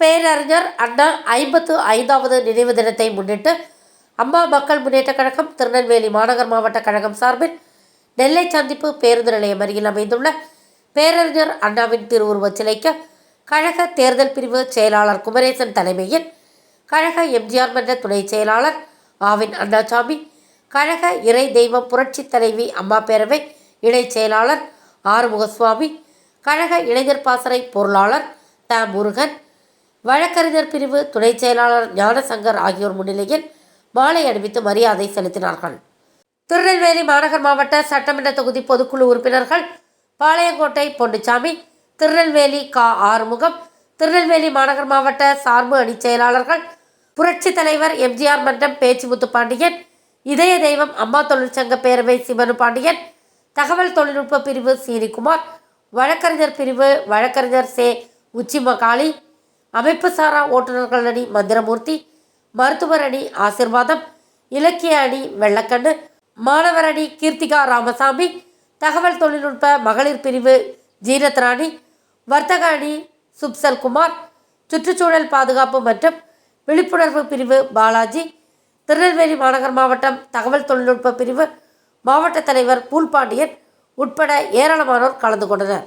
பேரறிஞர் அண்ணா ஐம்பத்து ஐந்தாவது நினைவு தினத்தை முன்னிட்டு அம்மா மக்கள் முன்னேற்றக் கழகம் திருநெல்வேலி மாநகர் மாவட்ட கழகம் சார்பில் நெல்லை சந்திப்பு பேருந்து நிலையம் அருகில் அமைந்துள்ள பேரறிஞர் அண்ணாவின் திருவுருவச் சிலைக்கு கழக தேர்தல் பிரிவு செயலாளர் குமரேசன் தலைமையில் கழக எம்ஜிஆர் மன்ற துணை செயலாளர் ஆவின் அண்ணாசாமி கழக இறை தெய்வம் புரட்சித் தலைவி அம்மா பேரவை இணைச் செயலாளர் ஆறுமுகசுவாமி கழக இளைஞர் பாசறை பொருளாளர் த முருகன் வழக்கறிஞர் பிரிவு துணை செயலாளர் ஞானசங்கர் ஆகியோர் முன்னிலையில் மாலை அணிவித்து மரியாதை செலுத்தினார்கள். திருநெல்வேலி மாநகர் மாவட்ட சட்டமன்ற தொகுதி பொதுக்குழு உறுப்பினர்கள் பாளையங்கோட்டை பொன்னுச்சாமி திருநெல்வேலி கா. ஆறுமுகம் திருநெல்வேலி மாநகர் மாவட்ட சார்பு அணிச் செயலாளர்கள் புரட்சி தலைவர் எம்ஜிஆர் மன்றம் பேச்சுமுத்து பாண்டியன் இதய தெய்வம் அம்மா தொழிற்சங்க பேரவை சிவனு பாண்டியன் தகவல் தொழில்நுட்ப பிரிவு சீனிக்குமார் வழக்கறிஞர் பிரிவு வழக்கறிஞர் சே. உச்சிமகாளி அமைப்பு சாரா ஓட்டுநர்கள் அணி மந்திரமூர்த்தி மருத்துவர் அணி ஆசிர்வாதம் இலக்கிய அணி வெள்ளக்கண்ணு மாணவர் அணி கீர்த்திகா ராமசாமி தகவல் தொழில்நுட்ப மகளிர் பிரிவு ஜீரத் ராணி வர்த்தக அணி சுப்சல் குமார் சுற்றுச்சூழல் பாதுகாப்பு மற்றும் விழிப்புணர்வு பிரிவு பாலாஜி திருநெல்வேலி மாநகர் மாவட்டம் தகவல் தொழில்நுட்ப பிரிவு மாவட்ட தலைவர் பூல்பாண்டியன் உட்பட ஏராளமானோர் கலந்து கொண்டனர்.